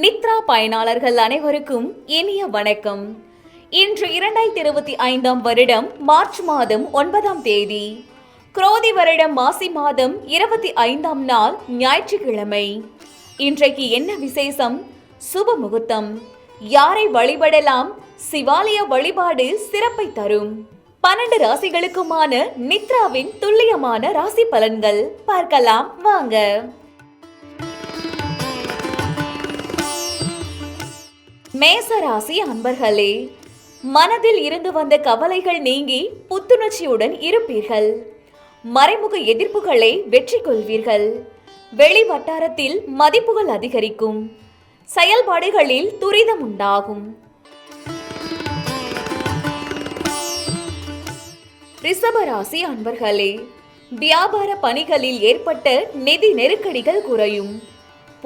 நித்ரா பயனாளர்கள் அனைவருக்கும் இனிய வணக்கம். இன்று இரண்டாயிரத்தி இருபத்தி ஐந்தாம் வருடம் மார்ச் மாதம் ஒன்பதாம் தேதி. குரோதி வருடம் மாசி மாதம் இருபத்தி ஐந்தாம் நாள் ஞாயிற்றுக்கிழமை. இன்றைக்கு என்ன விசேஷம்? சுப முகூர்த்தம். யாரை வழிபடலாம்? சிவாலய வழிபாடு சிறப்பை தரும். பன்னெண்டு ராசிகளுக்குமான நித்ராவின் துல்லியமான ராசி பலன்கள் பார்க்கலாம் வாங்க. மேச ராசி அன்பர்களே மனதில் இருந்து வந்த கவலைகள் நீங்கி புத்துணர்ச்சியுடன் இருப்பீர்கள். மறைமுக எதிர்ப்புகளை வெற்றி கொள்வீர்கள். வெளி வட்டாரத்தில் மதிப்புகள் அதிகரிக்கும். செயல்பாடுகளில் துரிதம் உண்டாகும். ரிஷபராசி அன்பர்களே வியாபார பணிகளில் ஏற்பட்ட நிதி நெருக்கடிகள் குறையும்.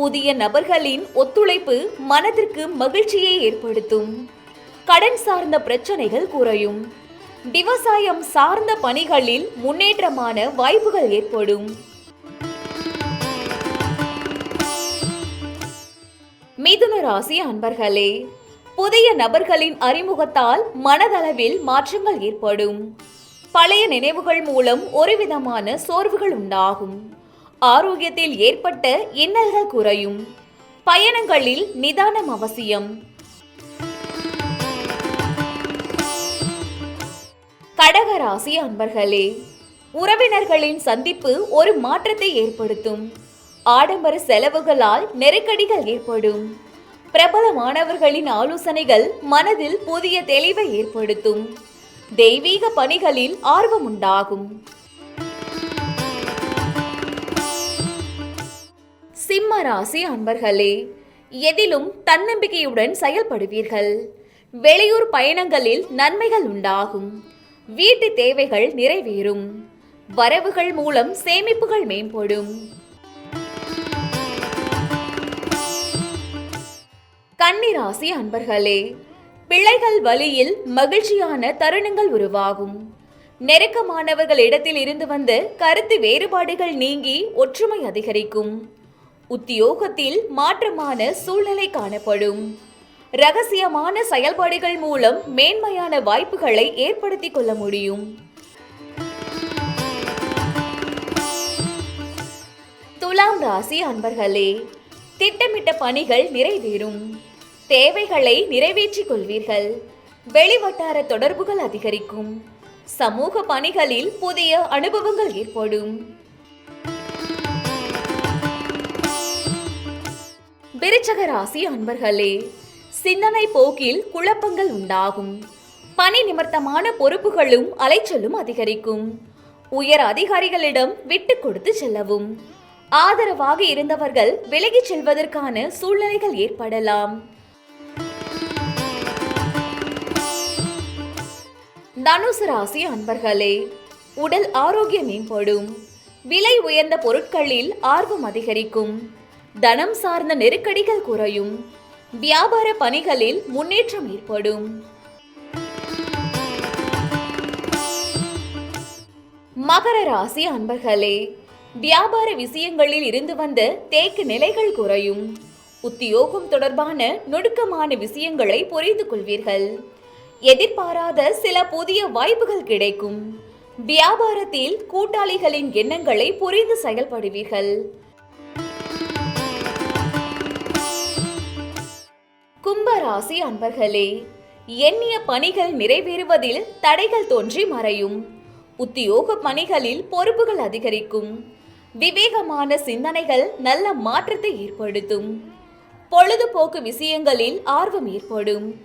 புதிய நபர்களின் ஒத்துழைப்பு மனதிற்கு மகிழ்ச்சியை ஏற்படுத்தும். கடன் சார்ந்த பிரச்சனைகள் குறையும். விவசாயம் சார்ந்த பணிகளில் முன்னேற்றமான வாய்ப்புகள் ஏற்படும். மிதுன ராசி அன்பர்களே புதிய நபர்களின் அறிமுகத்தால் மனதளவில் மாற்றங்கள் ஏற்படும். பழைய நினைவுகள் மூலம் ஒருவிதமான சோர்வுகள் உண்டாகும். ஆரோக்கியத்தில் ஏற்பட்ட இன்னல்கள் குறையும். பயணங்களில் நிதானம் அவசியம். கடகராசி அன்பர்களே உறவினர்களின் சந்திப்பு ஒரு மாற்றத்தை ஏற்படுத்தும். ஆடம்பர செலவுகளால் நெருக்கடிகள் ஏற்படும். பிரபலமானவர்களின் ஆலோசனைகள் மனதில் புதிய தெளிவை ஏற்படுத்தும். தெய்வீக பணிகளில் ஆர்வம் உண்டாகும். சிம்ம ராசி அன்பர்களே எதிலும் தன்னம்பிக்கையுடன் செயல்படுவீர்கள். வெளியூர் பயணங்களில் நன்மைகள் உண்டாகும். வீட்டு தேவைகள் நிறைவேறும். வரவுகள் மூலம் சேமிப்புகள் மேம்படும். கன்னிராசி அன்பர்களே பிள்ளைகள் வழியில் மகிழ்ச்சியான தருணங்கள் உருவாகும். நெருக்கமானவர்கள் இடத்தில் இருந்து வந்த கருத்து வேறுபாடுகள் நீங்கி ஒற்றுமை அதிகரிக்கும். உத்தியோகத்தில் மாற்றமான சூழ்நிலை காணப்படும். ரகசியமான செயல்பாடுகள் மூலம் மேன்மையான வாய்ப்புகளை ஏற்படுத்திக் கொள்ள முடியும். துலாம் ராசி அன்பர்களே திட்டமிட்ட பணிகள் நிறைவேறும். தேவைகளை நிறைவேற்றிக் கொள்வீர்கள். வெளிவட்டார தொடர்புகள் அதிகரிக்கும். சமூக பணிகளில் புதிய அனுபவங்கள் ஏற்படும். விருச்சக ராசி அன்பர்களே சிந்தனை போக்கில் குழப்பங்கள் உண்டாகும். பணி நிமித்தமான பொறுப்புகளும் அலைச்சலும் அதிகரிக்கும். உயர் அதிகாரிகளிடம் விட்டு கொடுத்து செல்லவும். ஆதரவாக இருந்தவர்கள் விலகிச் செல்வதற்கான சூழ்நிலைகள் ஏற்படலாம். தனுசு ராசி அன்பர்களே உடல் ஆரோக்கியம் மேம்படும். விலை உயர்ந்த பொருட்களில் ஆர்வம் அதிகரிக்கும். தனம் சார்ந்த நெருக்கடிகள் குறையும். வியாபார பணிகளில் முன்னேற்றம் ஏற்படும். மகர ராசி அன்பர்களே வியாபார விஷயங்களில் இருந்து வந்த தேக்கு நிலைகள் குறையும். உத்தியோகம் தொடர்பான நுணுக்கமான விஷயங்களை புரிந்து கொள்வீர்கள். எதிர்பாராத சில புதிய வாய்ப்புகள் கிடைக்கும். வியாபாரத்தில் கூட்டாளிகளின் எண்ணங்களை புரிந்து செயல்படுவீர்கள். கும்பராசி அன்பர்களே எண்ணிய பணிகள் நிறைவேறுவதில் தடைகள் தோன்றி மறையும். உத்தியோக பணிகளில் பொறுப்புகள் அதிகரிக்கும். விவேகமான சிந்தனைகள் நல்ல மாற்றத்தை ஏற்படுத்தும். பொழுதுபோக்கு விஷயங்களில் ஆர்வம் ஏற்படும்.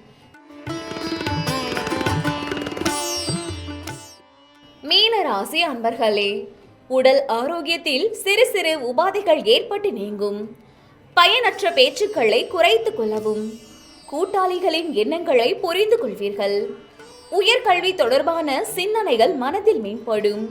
மீன ராசி அன்பர்களே உடல் ஆரோக்கியத்தில் சிறு சிறு உபாதைகள் ஏற்பட்டு நீங்கும். பயனற்ற பேச்சுக்களை குறைத்துக் கொள்ளவும். கூட்டாளிகளின் எண்ணங்களை புரிந்து கொள்வீர்கள் உயர்கல்வி தொடர்பான சிந்தனைகள் மனதில் மேம்படும்.